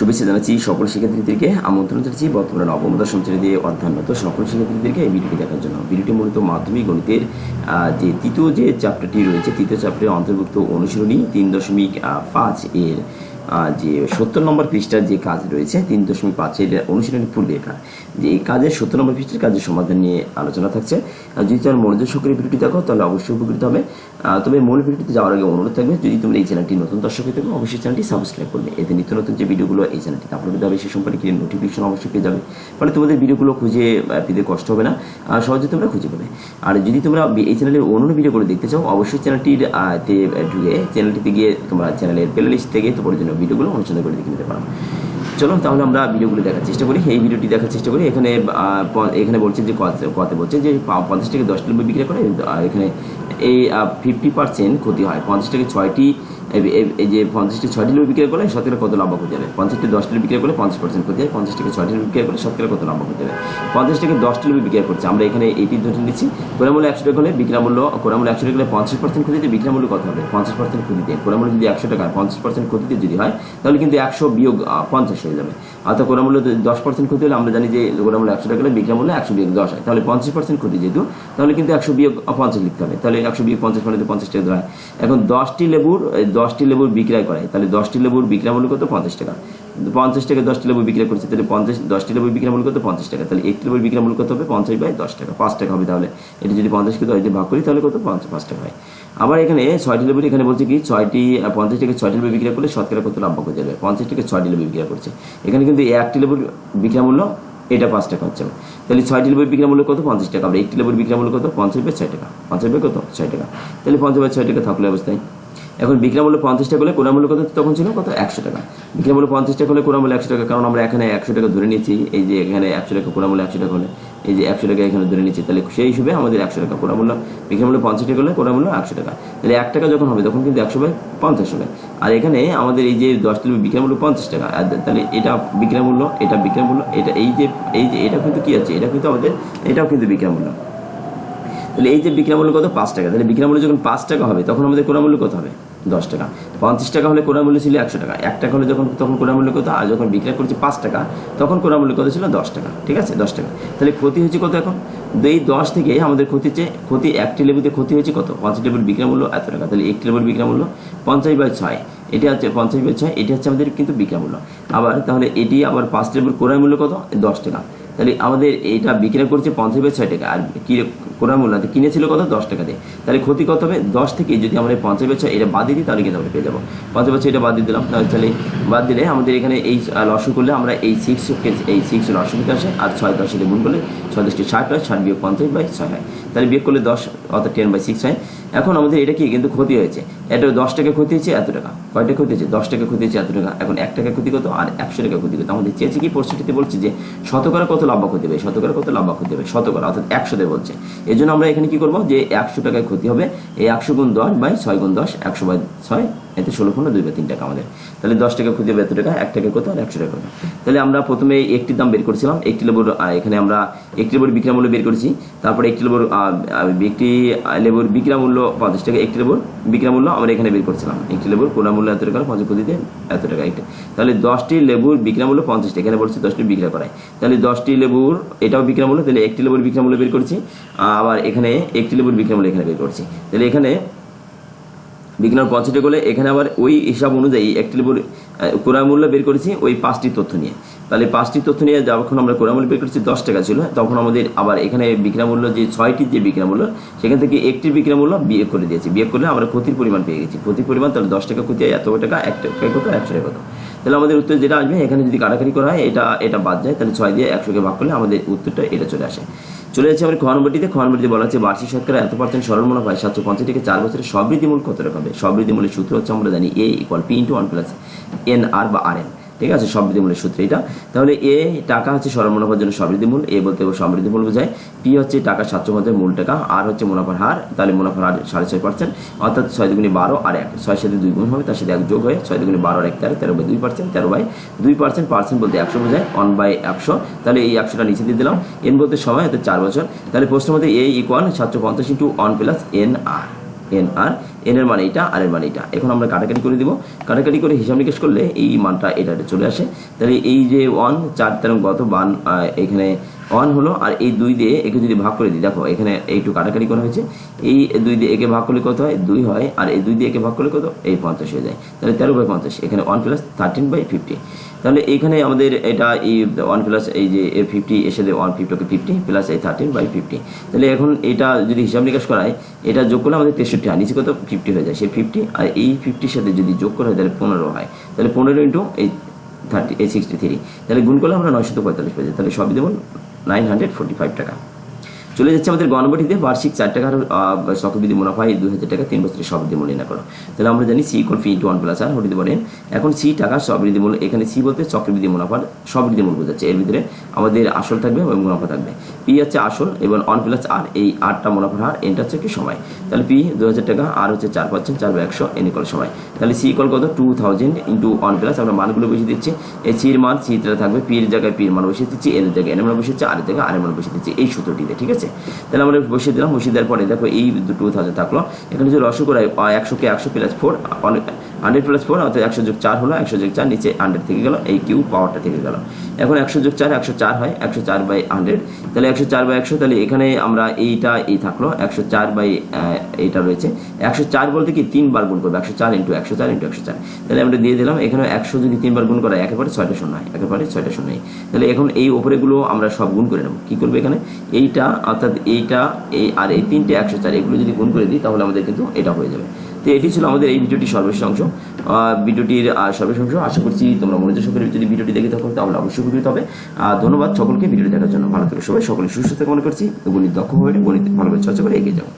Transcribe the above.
শুভেচ্ছা জানাচ্ছি সকল শিক্ষার্থীদেরকে, আমন্ত্রণ জানাচ্ছি বর্তমানে নবম দশম শ্রেণীতে অধ্যয়নরত সকল শিক্ষার্থীদেরকে এই ভিডিওটি দেখার জন্য। ভিডিওটি মূলত মাধ্যমিক গণিতের যে তৃতীয় যে চ্যাপ্টারটি রয়েছে, তৃতীয় চ্যাপ্টারের অন্তর্ভুক্ত অনুশীলনী তিন দশমিক পাঁচ এর যে সত্তর নম্বর পৃষ্ঠার যে কাজ রয়েছে, তিন দশমিক পাঁচের অনুশীলনী পূর্বেকার যে এই কাজের সত্তর নম্বর পৃষ্ঠের কাজের সমাধান নিয়ে আলোচনা থাকছে। যদি তোমার মনোযোগ সক্রিয় ভিডিওটি দেখো, তাহলে অবশ্যই উপকৃত হবে। তবে মূল ভিডিওতে যাওয়ার আগে অনুরোধ থাকবে, যদি তোমরা এই চ্যানেলটি নতুন দর্শক হয়ে থাকো, অবশ্যই চ্যানেলটি সাবস্ক্রাইব করবে। এতে নিত্য নতুন যে ভিডিওগুলো এই চ্যানেলটিতে আপলোড হবে সে সম্পর্কে নোটিফিকেশন অবশ্যই পেয়ে যাবে। ফলে তোমাদের ভিডিওগুলো খুঁজে পেতে কষ্ট হবে না সহজে তোমরা খুঁজে পাবে। আর যদি তোমরা এই চ্যানেলের অন্য ভিডিওগুলো দেখতে চাও, অবশ্যই চ্যানেলটির ঢুকে চ্যানেলটিতে গিয়ে তোমরা চ্যানেলের প্লে লিস্ট থেকে তোমার জন্য ভিডিওগুলো অনুসন্ধান করে দেখে নিতে পারো। চলো, তাহলে আমরা ভিডিওগুলো দেখার চেষ্টা করি। এই ভিডিওটি দেখার চেষ্টা করি। এখানে এখানে বলছে যে কত- বলছে যে পঞ্চাশ থেকে দশ কিলো বিক্রি করে এখানে এই ফিফটি পার্সেন্ট ক্ষতি হয়। পঞ্চাশ থেকে ছয়টি, এই- যে পঞ্চাশটি ছয়টি লোক বিক্রি করলে শতকরা কত লাভ ক্ষতি হবে? পঞ্চাশটি দশটি বিক্রি করলে পঞ্চাশ পার্সেন্ট ক্ষতি হয় পঞ্চাশ থেকে ছয়টি বিক্রি করলে শতকরা কত লাভ ক্ষতি হবে? পঞ্চাশ থেকে দশটি লোক বিক্রি করছে। আমরা এখানে এইটি ধরে নিচ্ছি। কোরামূল্য একশো টাকা হলে বিক্রমূল্য কোরামূল্য একশো টাকা হলে পঞ্চাশ পার্সেন্ট ক্ষতিতে বিক্রমূল্য কত হবে? পঞ্চাশ পার্সেন্ট ক্ষতিতে। কোরামূল্য যদি একশো টাকা পঞ্চাশ পার্সেন্ট ক্ষতিতে যদি হয়, তাহলে কিন্তু একশো বিয়োগ পঞ্চাশ হয়ে যাবে। অর্থাৎ কোরামূল্য দশ পার্সেন্ট ক্ষতি হলে আমরা জানি যে কোরামূল্য একশো টাকা হলে বিক্রমূল্য একশো বিয়োগ দশ হয়। তাহলে পঞ্চাশ পার্সেন্ট ক্ষতি যেহেতু, তাহলে কিন্তু একশো বিয়োগ পঞ্চাশ লিখতে হবে। তাহলে একশো বিয়োগ পঞ্চাশ মানে পঞ্চাশ টাকা হয়। এখন দশটি লেবুর দশটি লেবুর বিক্রয় করে, তাহলে দশটি লেবুর বিক্রয় মূল্য কত? পঞ্চাশ টাকা। পঞ্চাশ টাকা দশটি লেবু বিক্রয় করছে, তাহলে পঞ্চাশ, দশটি লেবুর বিক্রয় মূল্য কত? পঞ্চাশ টাকা। তাহলে একটি লেবুর বিক্রয় মূল্য কত হবে? পঞ্চাশ বাই দশ টাকা। পাঁচ টাকা হবে তাহলে। এটা যদি পঞ্চাশ কে দশ দিয়ে ভাগ করি, তাহলে কত? পঞ্চাশ, পাঁচ টাকা হয়। আবার এখানে ছয়টি লেবুর, এখানে বলছে কি? ছয়টি, পঞ্চাশ টাকা ছয়টি লেবু বিক্রয় করলে শতকরা কত? লাভ করতে যাবে। পঞ্চাশ টাকা ছয়টি লেবু বিক্রয় করছে। এখানে কিন্তু একটি লেবুর বিক্রয় মূল্য এটা পাঁচ টাকা হচ্ছে। তাহলে ছয়টি লেবুর বিক্রি মূল্য কত? পঞ্চাশ টাকা। আমরা একটি লেবুর বিক্রয় মূল্য কত? পঞ্চাশ বাই ছয় টাকা। পঞ্চাশ বাই কত? ছয় টাকা। তাহলে পঞ্চাশ বাই ছয় টাকা থাকলে অবস্থায় এখন বিক্রয় মূল্য পঞ্চাশ টাকা হলে কোনা মূল্য কত তখন ছিল? কত? একশো টাকা। বিক্রয় মূল্য পঞ্চাশ টাকা হলে কোনা মূল্য একশো টাকা। কারণ আমরা এখানে একশো টাকা ধরে নিয়েছি। এই যে এখানে একশো টাকা কোনা মূল্য একশো টাকা হলে। এই যে একশো টাকা এখানে ধরে নিচ্ছি তাহলে সেই হিসেবে আমাদের একশো টাকা কোনা মূল্য বিক্রয় মূল্য পঞ্চাশ টাকা হলে কোনা মূল্য একশো টাকা। তাহলে এক টাকা যখন হবে, তখন কিন্তু একশো বাই পঞ্চাশ হবে। আর এখানে আমাদের এই যে দশ কিলো বিক্রয় মূল্য পঞ্চাশ টাকা। আর তাহলে এটা বিক্রয় মূল্য, এটা বিক্রয় মূল্য, এটা এই যে এই যে, এটা কিন্তু কি আছে? এটা কিন্তু আমাদের, এটাও কিন্তু বিক্রয় মূল্য। তাহলে এই যে বিক্রয় মূল্য কত? পাঁচ টাকা। তাহলে বিক্রয় মূল্য যখন পাঁচ টাকা হবে, তখন আমাদের কোনা মূল্য কত হবে? দশ টাকা। পঞ্চাশ টাকা হলে কোনা মূল্য ছিল একশো টাকা। এক টাকা হলে যখন, তখন কোনা মূল্য কত? আর যখন বিক্রয় করছি পাঁচ টাকা, তখন কোনা মূল্য কত ছিল? দশ টাকা। ঠিক আছে? দশ টাকা। তাহলে ক্ষতি হয়েছে কত এখন? এই দশ থেকে আমাদের ক্ষতি চেয়ে ক্ষতি একটি লেবুতে ক্ষতি হয়েছে কত? পঞ্চাশ লেবুর বিক্রয় মূল্য এত টাকা। তাহলে একটি লেবুর বিক্রয় মূল্য পঞ্চাশ বাই ছয়। এটা হচ্ছে পঞ্চাশ বাই ছয়, এটি হচ্ছে আমাদের কিন্তু বিক্রয় মূল্য। আবার তাহলে এটি আবার পাঁচ লেবুর ক্রয় মূল্য কত? দশ টাকা। তাহলে আমাদের এটা বিক্রয় করছে পঞ্চাশ বাই ছয় টাকা। আর কি কোরআন মূল্য আছে কিনেছিল কত? দশ টাকা দিয়ে। তাহলে ক্ষতি কত হবে? দশ থেকে, যদি আমরা পঞ্চাশ বছর এটা বাদ দিই, তাহলে কিন্তু আমরা পেয়ে যাব। পঞ্চাশ বছর এটা বাদ দিয়ে দিলাম, তাহলে বাদ দিলে আমাদের এখানে এই লসু করলে আমরা এই সিক্স এই সিক্স লসুকে আসে, আর ছয় দশ সাথে গুণ করলে ছয় দশটি ষাট হয় ষাট বিয়োগ পঞ্চাশ বাই ছয় হয়। তাহলে বিয়োগ করলে দশ, অর্থাৎ টেন বাই সিক্স হয়। এখন আমাদের এটা কি? কিন্তু ক্ষতি হয়েছে। এটা দশ টাকা ক্ষতি হয়েছে, এত টাকা। কয়টা ক্ষতি হয়েছে? দশ টাকা ক্ষতি হয়েছে, এত টাকা। এখন এক টাকা ক্ষতি কত? আর একশো টাকা ক্ষতি কত? আমাদের চেয়েছে কি? পরিস্থিতিতে বলছে যে শতকরা কত লাভ ক্ষতি হবে? শতকরা কত লাভ ক্ষতি হবে? শতকরা, অর্থাৎ একশোতে বলছে। এই জন্য আমরা এখানে কি করব? যে একশো টাকায় ক্ষতি হবে। এই একশো গুণ দশ বাই ছয় গুণ দশ, একশো বাই ছয় এতে ষোলো পনেরো দুই বা তিন টাকা আমাদের। তাহলে দশ টাকা খুঁজে এত টাকা এক টাকা কত আর একশো টাকা কত? তাহলে আমরা প্রথমে একটি দাম বের করছিলাম, একটি লেবুর এখানে আমরা একটি লেবুর বিক্রয় মূল্য বের করেছি। তারপরে একটি লেবুর একটি লেবুর বিক্রয় মূল্য পঞ্চাশ টাকা, একটি লেবুর বিক্রয় মূল্য আমরা এখানে বের করছিলাম। একটি লেবুর কোনা মূল্য এত টাকা, পঞ্চাশ পদ্ধতিতে এত টাকা একটা তাহলে দশটি লেবুর বিক্রয় মূল্য পঞ্চাশ টাকা এখানে বলছে দশটি বিক্রয় করায়। তাহলে দশটি লেবুর, এটাও বিক্রয় মূল্য, তাহলে একটি লেবুর বিক্রয় মূল্য বের করছি। আবার এখানে একটি লেবুর বিক্রয় মূল্য এখানে বের করছি। তাহলে এখানে বিজ্ঞান পঞ্চাশটি করলে এখানে আবার ওই হিসাব অনুযায়ী একটি কোরআন মূল্য বের করেছি, ওই পাঁচটি তথ্য নিয়ে। তাহলে পাঁচটি তথ্য নিয়ে যখন আমরা কোরআন মূল্য বের করেছি, দশ টাকা ছিল, তখন আমাদের আবার এখানে বিক্রামূল্য যে ছয়টির যে বিক্রামূল্য সেখান থেকে একটি বিক্রামূল্য বিয়ে করে দিয়েছি। বিয়ে করলে আমরা ক্ষতির পরিমাণ পেয়ে গেছি। ক্ষতির পরিমাণ তাহলে দশ টাকা ক্ষতি এত টাকা, এক টাকা কত একশো টাকা কত তাহলে আমাদের উত্তর যেটা আসবে, এখানে যদি কাটাকাটি করা হয়, এটা এটা বাদ যায়। তাহলে ছয় দিয়ে একশোকে ভাগ করলে আমাদের উত্তরটা এটা চলে আসে। চলে যাচ্ছে আমার খনবটিতে নম্বরটিতে। খ নম্বরটিতে বলা হচ্ছে, বার্ষিক শতকরা এত পার্সেন্ট সরল হয় সাতশো পঞ্চাশ থেকে চার বছরের সবৃদ্ধিমূল কত রকম হবে সবৃদ্ধিমূলের সূত্র হচ্ছে আমরা জানি A equal P into one plus N R বা আর এন ঠিক আছে সমৃদ্ধিমূলের সূত্র এটা। তাহলে এ টাকা হচ্ছে সরল মুনাফার জন্য সমৃদ্ধিমূল। এ বলতে সমৃদ্ধি সমৃদ্ধিমূল বোঝায়। পি হচ্ছে টাকা সাতশো পঞ্চাশ মূল টাকা। আর হচ্ছে মুনাফার হার। তাহলে মুনাফার হার সাড়ে ছয় পার্সেন্ট অর্থাৎ ছয় দুগুণে বারো আর এক। ছয় সাথে দুই গুণ হবে, তার সাথে এক যোগ হয়ে ছয় দুগুণে বারো আর এক, তেরো তেরো বাই দুই পার্সেন্ট তেরো বাই দুই পার্সেন্ট পার্সেন্ট বলতে একশো বোঝায়। ওয়ান বাই একশো। তাহলে এই একশোটা নিচে দিয়ে দিলাম। এন বলতে সময় অর্থাৎ চার বছর। তাহলে প্রশ্নের মধ্যে এ ইকুয়াল সাতশো পঞ্চাশ into one plus N R N R N এর মানে এটা আর এর মানে এটা। এখন আমরা কাটাকাটি করে দিব। কাটাকাটি করে হিসাব নিকেশ করলে এই মানটা এটা চলে আসে। তাহলে এই যে ওয়ান চার তেরো গত বান এখানে ওয়ান হলো আর এই দুই দিয়ে একে যদি ভাগ করে দিই, দেখো এখানে এইটু কাটাকাটি করা হয়েছে, এই দুই দিয়ে একে ভাগ করলে কত হয়? দুই হয়, আর এই দুই দিয়ে একে ভাগ করলে কত? এই পঞ্চাশ হয়ে যায়। তাহলে তেরো বাই পঞ্চাশ, এখানে one plus thirteen by fifty তাহলে এখানে আমাদের এটা এই ওয়ান প্লাস এই যে এ ফিফটি এসে ওয়ান ফিফটি ফিফটি প্লাস এই থার্টিন বাই ফিফটি তাহলে এখন এটা যদি হিসাব নিকাশ করায় এটা যোগ করলে আমাদের তেষট্টি হয়, নিচে কত? ফিফটি হয়ে যায়, সেই ফিফটি আর এই ফিফটির সাথে যদি যোগ করা হয়, তাহলে পনেরো হয়। তাহলে পনেরো ইন্টু এই থার্টি এই সিক্সটি থ্রি তাহলে গুণ করলে আমরা নয়শো পঁয়তাল্লিশ পেয়ে যাই। তাহলে সবই দেবো নাইন টাকা। চলে যাচ্ছে আমাদের গণবটিতে বার্ষিক চার টাকার চক্রবৃদ্ধি মুনাফা এই দুই হাজার টাকা তিন বছরের সবৃদ্ধি মূল্য না করো। তাহলে আমরা জানি C equal P into one plus R হতে পারেন এখন সি টাকার সবৃদ্ধি মূল্য, এখানে সি বলতে চক্রবৃদ্ধি মুনাফার সবৃদ্ধি মূল্য বোঝাচ্ছে। এর ভিতরে আমাদের আসল থাকবে এবং মুনাফা থাকবে। পি হচ্ছে আসল এবং ওয়ান প্লাস আর এই আটটা মুনাফার হার এনটা হচ্ছে কি সময়। তাহলে পি দু হাজার টাকা আর হচ্ছে চার পাচ্ছেন চার বা একশো এন ইকল সময়। তাহলে সি ইকল কত? Two thousand into one plus আমরা মানগুলো বসিয়ে দিচ্ছি। এই সির মান সিতে থাকবে পির জায়গায় পির মান বসিয়ে দিচ্ছি এর জায়গায় এর মান বসিয়ে দিচ্ছি আর জায়গায় আর মান বসিয়ে দিচ্ছি, এই সূত্রটিতে, ঠিক আছে? তাহলে আমরা বসিয়ে দিলাম, বসিয়ে দেওয়ার পরে দেখো এই টু থাকল। এখানে যদি রসগোল্লা একশোকে একশো plus four hundred plus four অর্থাৎ একশো যোগ চার হলো একশো যোগ চার, নিচে হান্ড্রেড থেকে গেল, এই কিউ পাওয়ারটা থেকে গেল। এখন একশো যোগ চার, একশো চার হয়, একশো চার বাই হান্ড্রেড তাহলে একশো চার বাই একশো, তাহলে এখানে আমরা এইটা, এই থাকল, একশো চার বাই এইটা রয়েছে। একশো চার বলতে কি? তিনবার গুণ করব, একশো চার ইন্টু একশো চার ইন্টু একশো চার। তাহলে আমরা দিয়ে দিলাম এখানে একশো যদি তিনবার গুণ করা একেবারে ছয়টা শূন্য হয়, একেবারে ছয়টা শূন্য তাহলে এখন এই ওপরেগুলো আমরা সব গুণ করে নেব। কী করব এখানে? এইটা, অর্থাৎ এইটা, এই আর এই তিনটে একশো চার, এগুলো যদি গুণ করে দিই, তাহলে আমাদের কিন্তু এটা হয়ে যাবে। তো এটি ছিল আমাদের এই ভিডিওটির সর্বশেষ অংশ। ভিডিওটির সর্বশেষ অংশ। আশা করছি তোমরা মনোযোগ সহকারে যদি ভিডিওটি দেখে থাকো, তাহলে অবশ্যই উপকৃত হবে। ধন্যবাদ সকলকে। ভিডিওটি দেখার জন্য ভালো থেকে সবাই। সকলে সুস্থ থেকে মনে করছি। গণিত দক্ষ হয়ে গণিত ভালোভাবে চর্চা করে এগিয়ে যাও।